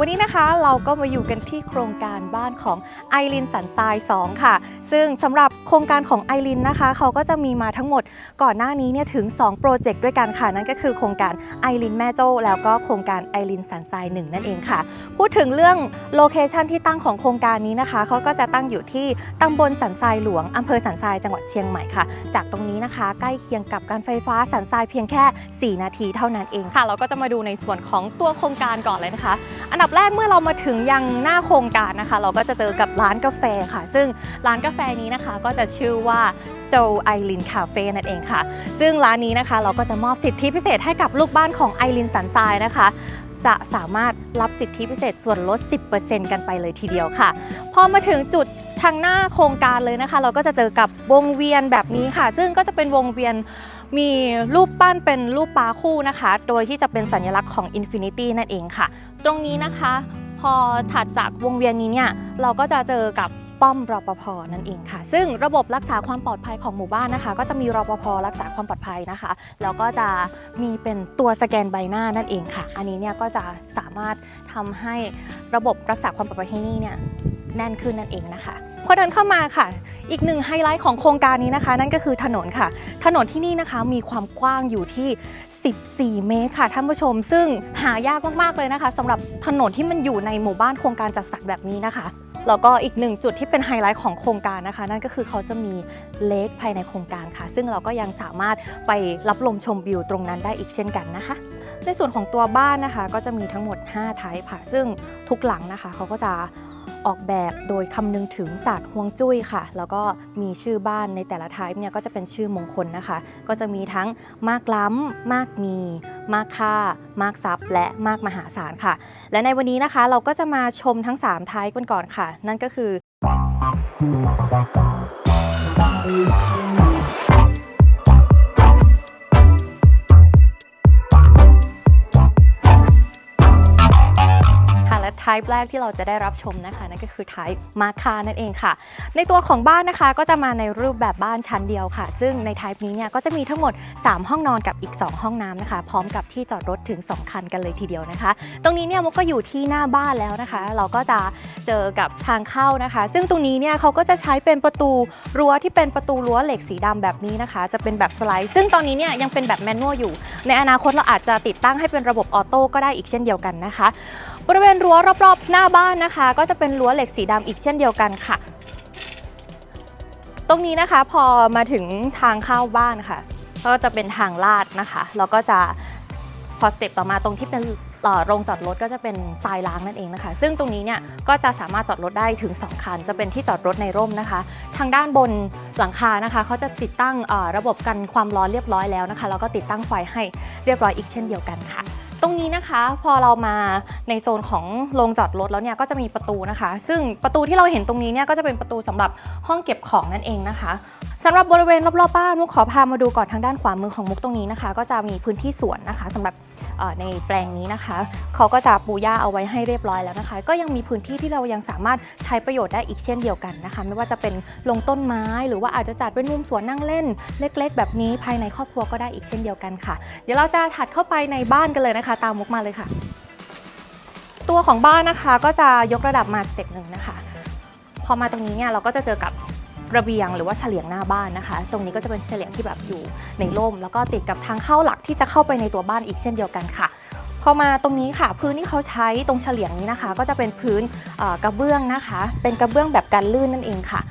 วันนี้นะคะเราก็มาอยู่กันที่โครงการบ้านของไอรินสันทราย 2 ค่ะ ซึ่งสำหรับโครงการของไอรินนะคะเขาก็จะมีมาทั้งหมดก่อนหน้านี้เนี่ยถึง 2 โปรเจกต์ด้วยกันค่ะ นั่นก็คือโครงการไอรินแม่โจ้แล้วก็โครงการไอรินสันทราย1นั่นเองค่ะ พูดถึงเรื่องโลเคชันที่ตั้งของโครงการนี้นะคะเขาก็จะตั้งอยู่ที่ตำบลสันทรายหลวงอำเภอสันทรายจังหวัดเชียงใหม่ค่ะ จากตรงนี้นะคะ ใกล้เคียงกับการไฟฟ้าสันทรายเพียงแค่ 4 นาทีเท่านั้นเองค่ะ เราก็จะมาดูในส่วนของตัวโครงการก่อนเลยนะคะ อันดับแรกเมื่อเรามาถึงยังหน้าโครงการนะคะ เราก็จะเจอกับร้านกาแฟค่ะ ซึ่งร้านกาแฟฟนี้นะคะ ก็จะชื่อว่า s o i l i n Cafe นั่นเองค่ะ ซึ่งร้านนี้นะคะเราก็จะมอบสิทธิพิเศษให้กับลูกบ้านของไอรินสันทรายนะคะจะสามารถรับสิทธิพิเศษส่วนลด 10%กันไปเลยทีเดียวค่ะ พอมาถึงจุดทางหน้าโครงการเลยนะคะ เราก็จะเจอกับวงเวียนแบบนี้ค่ะ ซึ่งก็จะเป็นวงเวียนมีรูปปั้นเป็นรูปปลาคู่นะคะ โดยที่จะเป็นสัญลักษณ์ของ Infinity นั่นเองค่ะ ตรงนี้นะคะ พอถัดจากวงเวียนนี้เนี่ย เราก็จะเจอกับ ป้อมรปภนั่นเองค่ะ ซึ่งระบบรักษาความปลอดภัยของหมู่บ้านนะคะ ก็จะมีรปภรักษาความปลอดภัยนะคะ แล้วก็จะมีเป็นตัวสแกนใบหน้านั่นเองค่ะ อันนี้เนี่ยก็จะสามารถทำให้ระบบรักษาความปลอดภัยที่นี่เนี่ยแน่นขึ้นนั่นเองนะคะพอเดินเข้ามาค่ะ อีกหนึ่งไฮไลท์ของโครงการนี้นะคะ นั่นก็คือถนนค่ะ ถนนที่นี่นะคะมีความกว้างอยู่ที่ 14 เมตรค่ะท่านผู้ชม ซึ่งหายากมากๆเลยนะคะสำหรับถนนที่มันอยู่ในหมู่บ้านโครงการจัดสรรแบบนี้นะคะ แล้วก็อีกหนึ่งจุดที่เป็นไฮไลท์ของโครงการนะคะ นั่นก็คือเขาจะมีเลคภายในโครงการค่ะ ซึ่งเราก็ยังสามารถไปรับลมชมวิวตรงนั้นได้อีกเช่นกันนะคะ ในส่วนของตัวบ้านนะคะ ก็จะมีทั้งหมด 5 ไทป์ค่ะ ซึ่งทุกหลังนะคะเขาก็จะ ออกแบบโดยคำนึงถึงศาสตร์ฮวงจุ้ยค่ะ แล้วก็มีชื่อบ้านในแต่ละทายเนี่ยก็จะเป็นชื่อมงคลนะคะ ก็จะมีทั้งมากล้ำ มากมี มากค่า มากทรัพย์ และมากมหาศาลค่ะ และในวันนี้นะคะเราก็จะมาชมทั้ง3ไทายกันก่อนค่ะ นั่นก็คือ ค่ะและ type แรกที่เราจะได้รับชมนะคะนั่นก็คือ type มาคานั่นเองค่ะ ในตัวของบ้านนะคะก็จะมาในรูปแบบบ้านชั้นเดียวค่ะ ซึ่งใน type นี้เนี่ยก็จะมีทั้งหมด 3 ห้องนอนกับอีก 2 ห้องน้ำนะคะ พร้อมกับที่จอดรถถึง 2 คันกันเลยทีเดียวนะคะ ตรงนี้เนี่ยมุกก็อยู่ที่หน้าบ้านแล้วนะคะ เราก็จะเจอกับทางเข้านะคะ ซึ่งตรงนี้เนี่ยเขาก็จะใช้เป็นประตูรั้วที่เป็นประตูรั้วเหล็กสีดำแบบนี้นะคะ จะเป็นแบบสไลด์ ซึ่งตอนนี้เนี่ยยังเป็นแบบแมนนวลอยู่ ในอนาคตเราอาจจะติดตั้งให้เป็นระบบออโต้ก็ได้อีกเช่นเดียวกันนะคะบริเวณรั้วรอบๆ หน้าบ้านนะคะ ก็จะเป็นรั้วเหล็กสีดำอีกเช่นเดียวกันค่ะ ตรงนี้นะคะพอมาถึงทางเข้าบ้านค่ะ ก็จะเป็นทางลาดนะคะแล้วก็จะพอสเต็ปต่อมาตรงที่เป็นโรงจอดรถก็จะเป็นทรายล้างนั่นเองนะคะ ซึ่งตรงนี้เนี่ยก็จะสามารถจอดรถได้ถึง 2 คัน จะเป็นที่จอดรถในร่มนะคะ ทางด้านบนหลังคานะคะเขาจะติดตั้งระบบกันความร้อนเรียบร้อยแล้วนะคะแล้วก็ติดตั้งไฟให้เรียบร้อยอีกเช่นเดียวกันค่ะ ตรงนี้นะคะพอเรามาในโซนของโรงจอดรถแล้วเนี่ยก็จะมีประตูนะคะ ซึ่งประตูที่เราเห็นตรงนี้เนี่ยก็จะเป็นประตูสำหรับห้องเก็บของนั่นเองนะคะ สำหรับบริเวณรอบๆบ้านมุกขอพามาดูก่อนทางด้านขวามือของมุกตรงนี้นะคะ ก็จะมีพื้นที่สวนนะคะสำหรับในแปลงนี้นะคะ เขาก็จะปูหญ้าเอาไว้ให้เรียบร้อยแล้วนะคะ ก็ยังมีพื้นที่ที่เรายังสามารถใช้ประโยชน์ได้อีกเช่นเดียวกันนะคะ ไม่ว่าจะเป็นลงต้นไม้ หรือว่าอาจจะจัดเป็นมุมสวนนั่งเล่น เล็ก ๆ แบบนี้ภายในครอบครัวก็ได้อีกเช่นเดียวกันค่ะ เดี๋ยวเราจะถัดเข้าไปในบ้านกันเลยนะคะ ตามมุกมาเลยค่ะ ตัวของบ้านนะคะก็จะยกระดับมาสเต็ปหนึ่งนะคะ พอมาตรงนี้เนี่ยเราก็จะเจอกับ ระเบียงหรือว่าเฉลียงหน้าบ้านนะคะ ตรงนี้ก็จะเป็นเฉลียงที่แบบอยู่ในร่ม แล้วก็ติดกับทางเข้าหลักที่จะเข้าไปในตัวบ้านอีกเช่นเดียวกันค่ะพอมาตรงนี้ค่ะพื้นที่เขาใช้ตรงเฉลียงนี้นะคะ ก็จะเป็นพื้นกระเบื้องนะคะ เป็นกระเบื้องแบบกันลื่นนั่นเองค่ะ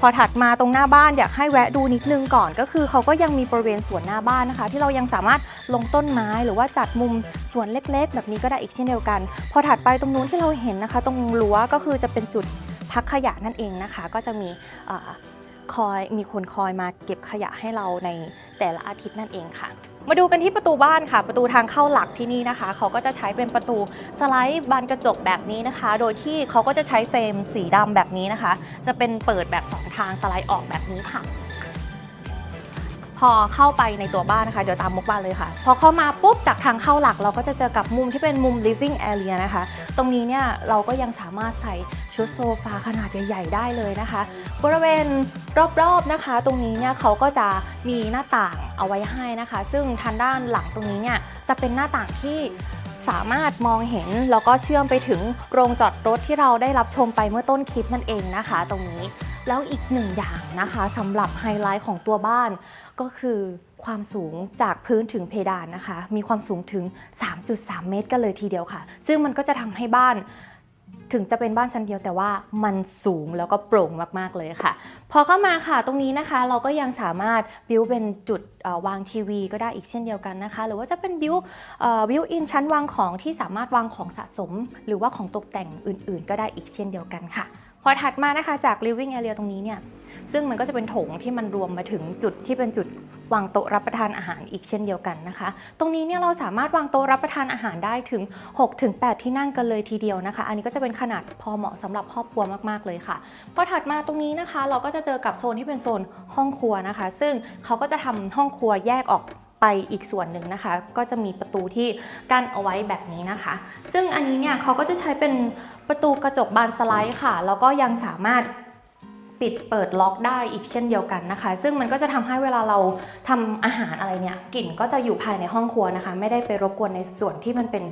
พอถัดมาตรงหน้าบ้านอยากให้แวะดูนิดนึงก่อนก็คือเขาก็ยังมีบริเวณสวนหน้าบ้านนะคะ ที่เรายังสามารถลงต้นไม้หรือว่าจัดมุมสวนเล็กๆ แบบนี้ก็ได้อีกเช่นเดียวกัน พอถัดไปตรงนู้นที่เราเห็นนะคะ ตรงรั้วก็คือจะเป็นจุด พักขยะนั่นเองนะคะ ก็จะมีคอยมีคนคอยมาเก็บขยะให้เราในแต่ละอาทิตย์นั่นเองค่ะ มาดูกันที่ประตูบ้านค่ะ ประตูทางเข้าหลักที่นี่นะคะ เขาก็จะใช้เป็นประตูสไลด์บานกระจกแบบนี้นะคะ โดยที่เขาก็จะใช้เฟรมสีดำแบบนี้นะคะ จะเป็นเปิดแบบสองทางสไลด์ออกแบบนี้ค่ะ พอเข้าไปในตัวบ้านนะคะ เดี๋ยวตามมุกบ้านเลยค่ะ พอเข้ามาปุ๊บจากทางเข้าหลักเราก็จะเจอกับมุมที่เป็นมุม living area นะคะ ตรงนี้เนี่ยเราก็ยังสามารถใส่ชุดโซฟาขนาดใหญ่ ๆ ได้เลยนะคะ บริเวณรอบๆนะคะ ตรงนี้เนี่ยเขาก็จะมีหน้าต่างเอาไว้ให้นะคะ ซึ่งทางด้านหลังตรงนี้เนี่ยจะเป็นหน้าต่างที่สามารถมองเห็นแล้วก็เชื่อมไปถึงโรงจอดรถที่เราได้รับชมไปเมื่อต้นคลิปนั่นเองนะคะ ตรงนี้แล้วอีกหนึ่งอย่างนะคะสำหรับไฮไลท์ของตัวบ้าน ก็คือความสูงจากพื้นถึงเพดานนะคะ มีความสูงถึง 3.3 เมตรกันเลยทีเดียวค่ะ ซึ่งมันก็จะทำให้บ้านถึงจะเป็นบ้านชั้นเดียวแต่ว่ามันสูงแล้วก็โปร่งมากๆเลยค่ะ พอเข้ามาค่ะตรงนี้นะคะเราก็ยังสามารถบิวเป็นจุดวางทีวีก็ได้อีกเช่นเดียวกันนะคะ หรือว่าจะเป็นบิวบิวอินชั้นวางของที่สามารถวางของสะสม หรือว่าของตกแต่งอื่นๆ ก็ได้อีกเช่นเดียวกันค่ะ พอถัดมานะคะจาก living area ตรงนี้เนี่ย ซึ่งมันก็จะเป็นโถงที่มันรวมมาถึงจุดที่เป็นจุดวางโต๊ะรับประทานอาหารอีกเช่นเดียวกันนะคะ ตรงนี้เนี่ยเราสามารถวางโต๊ะรับประทานอาหารได้ถึง 6-8 ที่นั่งกันเลยทีเดียวนะคะ อันนี้ก็จะเป็นขนาดพอเหมาะสำหรับครอบครัวมากๆเลยค่ะพอถัดมาตรงนี้นะคะ เราก็จะเจอกับโซนที่เป็นโซนห้องครัวนะคะ ซึ่งเขาก็จะทำห้องครัวแยกออกไปอีกส่วนหนึ่งนะคะ ก็จะมีประตูที่กั้นเอาไว้แบบนี้นะคะ ซึ่งอันนี้เนี่ยเขาก็จะใช้เป็นประตูกระจกบานสไลด์ค่ะแล้วก็ยังสามารถ ปิดเปิดล็อกได้อีกเช่นเดียวกันนะคะ ซึ่งมันก็จะทำให้เวลาเราทำอาหารอะไรเนี่ยกลิ่นก็จะอยู่ภายในห้องครัวนะคะ ไม่ได้ไปรบกวนในส่วนที่มันเป็น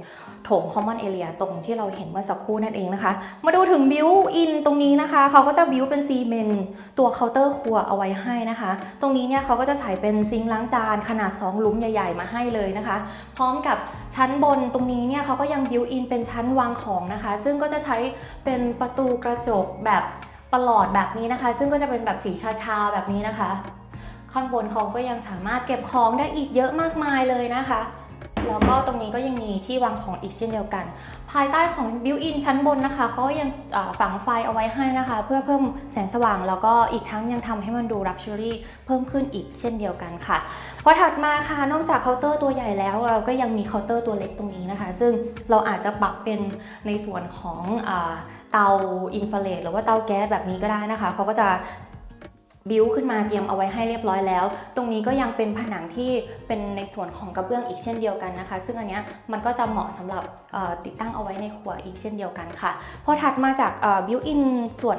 โถง common area ตรงที่เราเห็นเมื่อสักครู่นั่นเองนะคะ มาดูถึงบิวอินตรงนี้นะคะ เขาก็จะบิวเป็นซีเมนต์ตัวเคาน์เตอร์ครัวเอาไว้ให้นะคะ ตรงนี้เนี่ยเขาก็จะใส่เป็นซิงค์ล้างจานขนาด 2 หลุมใหญ่ๆ มาให้เลยนะคะ พร้อมกับชั้นบนตรงนี้เนี่ยเขาก็ยังบิวอินเป็นชั้นวางของนะคะ ซึ่งก็จะใช้เป็นประตูกระจกแบบ ประหลอดแบบนี้นะคะ ซึ่งก็จะเป็นแบบสีชาๆแบบนี้นะคะ ข้างบนเขาก็ยังสามารถเก็บของได้อีกเยอะมากมายเลยนะคะแล้วก็ตรงนี้ก็ยังมีที่วางของอีกเช่นเดียวกัน ภายใต้ของบิวอินชั้นบนนะคะเขาก็ยังฝังไฟเอาไว้ให้นะคะ เพื่อเพิ่มแสงสว่าง แล้วก็อีกทั้งยังทำให้มันดูลักชัวรี่เพิ่มขึ้นอีกเช่นเดียวกันค่ะพอถัดมาค่ะนอกจากเคาน์เตอร์ตัวใหญ่แล้ว เราก็ยังมีเคาน์เตอร์ตัวเล็กตรงนี้นะคะ ซึ่งเราอาจจะปรับเป็นในส่วนของอ เตาอินฟราเรดหรือว่าเตาแก๊สแบบนี้ก็ได้นะคะเขาก็จะบิวขึ้นมาเตรียมเอาไว้ให้เรียบร้อยแล้ว ตรงนี้ก็ยังเป็นผนังที่เป็นในส่วนของกระเบื้องอีกเช่นเดียวกันนะคะ ซึ่งอันนี้มันก็จะเหมาะสำหรับติดตั้งเอาไว้ในครัวอีกเช่นเดียวกันค่ะ พอถัดมาจากบิวอินส่วน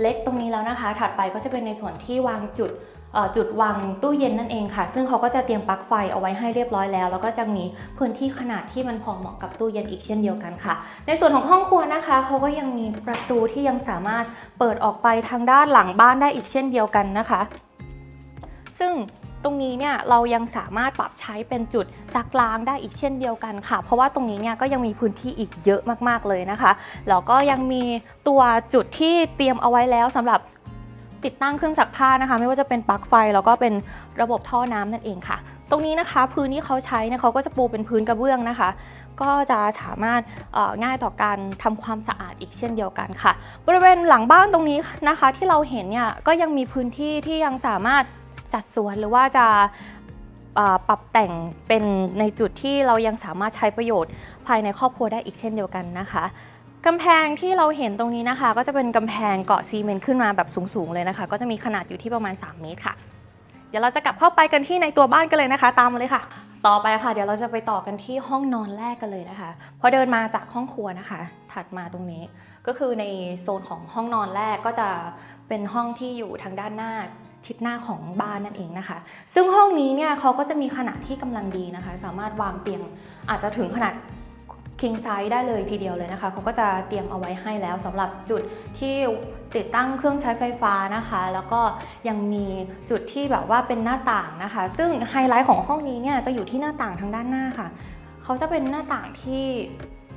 เล็กตรงนี้แล้วนะคะ ถัดไปก็จะเป็นในส่วนที่วางจุด จุดวางตู้เย็นนั่นเองค่ะ ซึ่งเขาก็จะเตรียมปลั๊กไฟเอาไว้ให้เรียบร้อยแล้ว แล้วก็จะมีพื้นที่ขนาดที่มันพอเหมาะกับตู้เย็นอีกเช่นเดียวกันค่ะ ในส่วนของห้องครัวนะคะ เขาก็ยังมีประตูที่ยังสามารถเปิดออกไปทางด้านหลังบ้านได้อีกเช่นเดียวกันนะคะ ซึ่งตรงนี้เนี่ยเรายังสามารถปรับใช้เป็นจุดซักล้างได้อีกเช่นเดียวกันค่ะ เพราะว่าตรงนี้เนี่ยก็ยังมีพื้นที่อีกเยอะมากๆเลยนะคะแล้วก็ยังมีตัวจุดที่เตรียมเอาไว้แล้วสำหรับ ติดตั้งเครื่องซักผ้านะคะ ไม่ว่าจะเป็นปลั๊กไฟแล้วก็เป็นระบบท่อน้ำนั่นเองค่ะ ตรงนี้นะคะพื้นที่เขาใช้เนี่ยเขาก็จะปูเป็นพื้นกระเบื้องนะคะ ก็จะสามารถง่ายต่อการทำความสะอาดอีกเช่นเดียวกันค่ะ บริเวณหลังบ้านตรงนี้นะคะ ที่เราเห็นเนี่ยก็ยังมีพื้นที่ที่ยังสามารถจัดสวนหรือว่าจะปรับแต่งเป็นในจุดที่เรายังสามารถใช้ประโยชน์ภายในครอบครัวได้อีกเช่นเดียวกันนะคะ กำแพงที่เราเห็นตรงนี้นะคะ ก็จะเป็นกำแพงเกาะซีเมนต์ขึ้นมาแบบสูงๆเลยนะคะ ก็จะมีขนาดอยู่ที่ประมาณ 3 เมตรค่ะ เดี๋ยวเราจะกลับเข้าไปกันที่ในตัวบ้านกันเลยนะคะ ตามมาเลยค่ะ ต่อไปค่ะ เดี๋ยวเราจะไปต่อกันที่ห้องนอนแรกกันเลยนะคะ พอเดินมาจากห้องครัวนะคะ ถัดมาตรงนี้ ก็คือในโซนของห้องนอนแรกก็จะเป็นห้องที่อยู่ทางด้านหน้าทิศหน้าของบ้านนั่นเองนะคะ ซึ่งห้องนี้เนี่ยเขาก็จะมีขนาดที่กำลังดีนะคะ สามารถวางเตียงอาจจะถึงขนาด king size ได้เลยทีเดียวเลยนะคะเขาก็จะเตรียมเอาไว้ให้แล้วสำหรับจุดที่ติดตั้งเครื่องใช้ไฟฟ้านะคะ แล้วก็ยังมีจุดที่แบบว่าเป็นหน้าต่างนะคะ ซึ่งไฮไลท์ของห้องนี้เนี่ยจะอยู่ที่หน้าต่างทางด้านหน้าค่ะเขาจะเป็นหน้าต่างที่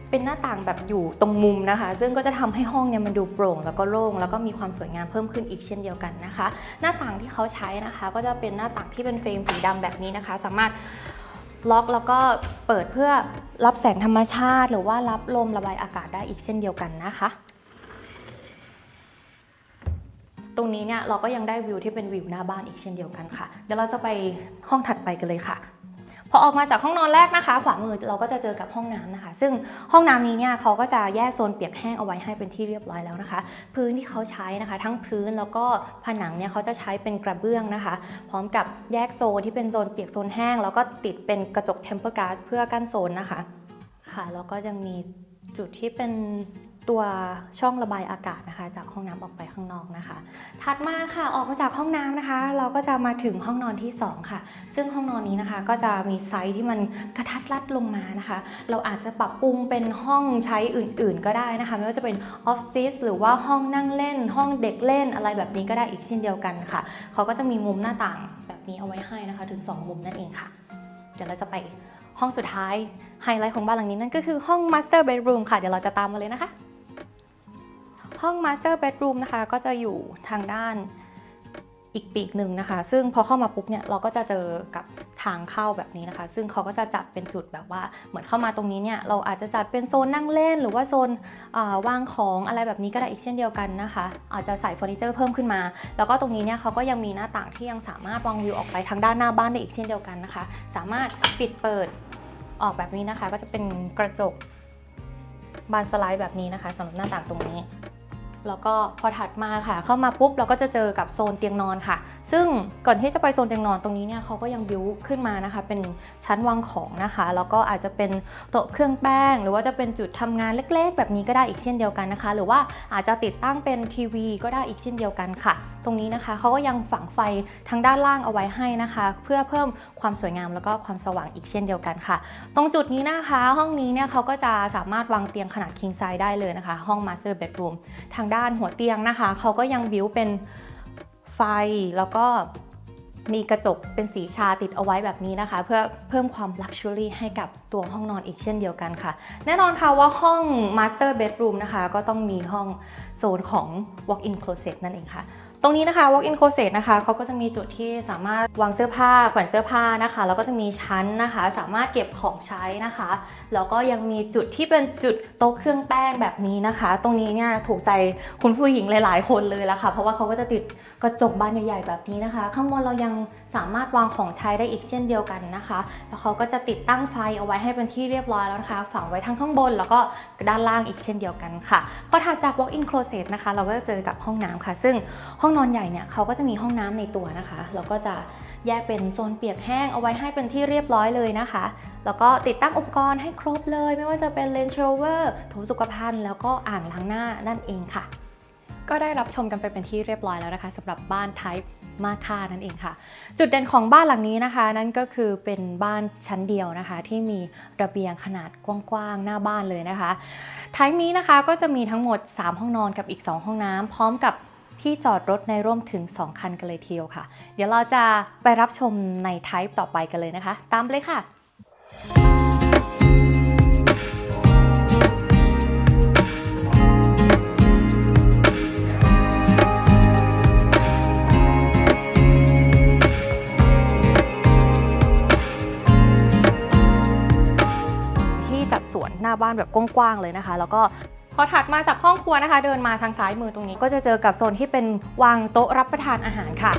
เป็นหน้าต่างแบบอยู่ตรงมุมนะคะ ซึ่งก็จะทำให้ห้องเนี่ยมันดูโปร่ง แล้วก็โล่งแล้วก็มีความสวยงามเพิ่มขึ้นอีกเช่นเดียวกันนะคะ หน้าต่างที่เขาใช้นะคะ ก็จะเป็นหน้าต่างที่เป็นเฟรมสีดำแบบนี้นะคะ สามารถ ล็อกแล้วก็เปิดเพื่อรับแสงธรรมชาติ หรือว่ารับลมระบายอากาศได้อีกเช่นเดียวกันนะคะ ตรงนี้เนี่ยเราก็ยังได้วิวที่เป็นวิวหน้าบ้านอีกเช่นเดียวกันค่ะ เดี๋ยวเราจะไปห้องถัดไปกันเลยค่ะ พอออกมาจากห้องนอนแรกนะคะ ขวามือเราก็จะเจอกับห้องน้ำนะคะ ซึ่งห้องน้ำนี้เนี่ยเขาก็จะแยกโซนเปียกแห้งเอาไว้ให้เป็นที่เรียบร้อยแล้วนะคะ พื้นที่เขาใช้นะคะ ทั้งพื้นแล้วก็ผนังเนี่ยเขาจะใช้เป็นกระเบื้องนะคะ พร้อมกับแยกโซนที่เป็นโซนเปียกโซนแห้ง แล้วก็ติดเป็นกระจกเทมเปอร์กาซเพื่อกั้นโซนนะคะ ค่ะแล้วก็ยังมีจุดที่เป็น ตัวช่องระบายอากาศนะคะ จากห้องน้ำออกไปข้างนอกนะคะ ถัดมาค่ะออกมาจากห้องน้ำนะคะ เราก็จะมาถึงห้องนอนที่ 2 ค่ะ ซึ่งห้องนอนนี้นะคะ ก็จะมีไซส์ที่มันกระทัดรัดลงมานะคะ เราอาจจะปรับปรุงเป็นห้องใช้อื่น ๆ ก็ได้นะคะ ไม่ว่าจะเป็นออฟฟิศหรือว่าห้องนั่งเล่น ห้องเด็กเล่นอะไรแบบนี้ก็ได้อีกเช่นเดียวกันค่ะ เขาก็จะมีมุมหน้าต่างแบบนี้เอาไว้ให้นะคะ ถึง 2 มุมนั่นเองค่ะ เดี๋ยวเราจะไปห้องสุดท้ายไฮไลท์ของบ้านหลังนี้นั่นก็คือห้อง Master Bedroom ค่ะ เดี๋ยวเราจะตามมาเลยนะคะ ห้อง Master Bedroom นะคะ ก็จะอยู่ทางด้านอีกปีกหนึ่งนะคะ ซึ่งพอเข้ามาปุ๊บเนี่ยเราก็จะเจอกับทางเข้าแบบนี้นะคะ ซึ่งเขาก็จะจัดเป็นจุดแบบว่า เหมือนเข้ามาตรงนี้เนี่ยเราอาจจะจัดเป็นโซนนั่งเล่น หรือว่าโซนอ่าวางของอะไรแบบนี้ก็ได้อีกเช่นเดียวกันนะคะ อาจจะใส่เฟอร์นิเจอร์เพิ่มขึ้นมา แล้วก็ตรงนี้เนี่ยเขาก็ยังมีหน้าต่างที่ยังสามารถมองวิวออกไปทางด้านหน้าบ้านได้อีกเช่นเดียวกันนะคะ สามารถปิดเปิดออกแบบนี้นะคะ ก็จะเป็นกระจกบานสไลด์แบบนี้นะคะสำหรับหน้าต่างตรงนี้ แล้วก็พอถัดมาค่ะ เข้ามาปุ๊บเราก็จะเจอกับโซนเตียงนอนค่ะ ซึ่งก่อนที่จะไปโซนเตียงนอนตรงนี้เนี่ยเขาก็ยังบิวขึ้นมานะคะ เป็นชั้นวางของนะคะ แล้วก็อาจจะเป็นโต๊ะเครื่องแป้ง หรือว่าจะเป็นจุดทำงานเล็ก ๆ แบบนี้ก็ได้อีกเช่นเดียวกันนะคะ หรือว่าอาจจะติดตั้งเป็นทีวี ก็ได้อีกเช่นเดียวกันค่ะ ตรงนี้นะคะเขาก็ยังฝังไฟทางด้านล่างเอาไว้ให้นะคะ เพื่อเพิ่มความสวยงามแล้วก็ความสว่างอีกเช่นเดียวกันค่ะ ตรงจุดนี้นะคะ ห้องนี้เนี่ยเขาก็จะสามารถวางเตียงขนาด king size ได้เลยนะคะ ห้อง master bedroom ทางด้านหัวเตียงนะคะเขาก็ยังบิวเป็น ฟแล้วก็มีกระจกเป็นสีชาติดเอาไว้แบบนี้นะคะ เพื่อเพิ่มความลักชัวรี่ให้กับตัวห้องนอนอีกเช่นเดียวกันค่ะ แน่นอนค่ะว่าห้อง master bedroom นะคะ ก็ต้องมีห้องโซนของ walk-in closet นั่นเองค่ะ ตรงนี้นะคะ walk-in closet นะคะเขาก็จะมีจุดที่สามารถวางเสื้อผ้าแขวนเสื้อผ้านะคะ แล้วก็จะมีชั้นนะคะ สามารถเก็บของใช้นะคะ แล้วก็ยังมีจุดที่เป็นจุดโต๊ะเครื่องแป้งแบบนี้นะคะ ตรงนี้เนี่ยถูกใจคุณผู้หญิงหลาย ๆ คนเลยละค่ะ เพราะว่าเขาก็จะติดกระจกบานใหญ่ ๆ แบบนี้นะคะ ข้างบนเรายัง สามารถวางของใช้ได้อีกเช่นเดียวกันนะคะ แล้วเขาก็จะติดตั้งไฟเอาไว้ให้เป็นที่เรียบร้อยแล้วนะคะ ฝังไว้ทั้งข้างบนแล้วก็ด้านล่างอีกเช่นเดียวกันค่ะ พอถัดจาก walk-in closet นะคะ เราก็จะเจอกับห้องน้ำค่ะ ซึ่งห้องนอนใหญ่เนี่ยเขาก็จะมีห้องน้ำในตัวนะคะ แล้วก็จะแยกเป็นโซนเปียกแห้งเอาไว้ให้เป็นที่เรียบร้อยเลยนะคะ แล้วก็ติดตั้งอุปกรณ์ให้ครบเลย ไม่ว่าจะเป็นเลนส์โชเวอร์ถุงสุขภัณฑ์แล้วก็อ่างล้างหน้านั่นเองค่ะ ก็ได้รับชมกันไปเป็นที่เรียบร้อยแล้วนะคะสำหรับบ้าน Type มากค่านั่นเองค่ะ จุดเด่นของบ้านหลังนี้นะคะ นั่นก็คือเป็นบ้านชั้นเดียวนะคะ ที่มีระเบียงขนาดกว้างๆหน้าบ้านเลยนะคะท้ายนี้นะคะก็จะมีทั้งหมด 3 ห้องนอนกับอีก 2 ห้องน้ำพร้อมกับที่จอดรถในร่วมถึง 2 คันกันเลยทีเดียวค่ะ เดี๋ยวเราจะไปรับชมใน Type ต่อไปกันเลยนะคะ ตามเลยค่ะ น้าบ้านแบบกว้างๆเลยนะคะ แล้วก็พอถัดมาจากห้องครัวนะคะ เดินมาทางซ้ายมือตรงนี้ก็จะเจอกับโซนที่เป็นวางโต๊ะรับประทานอาหารค่ะ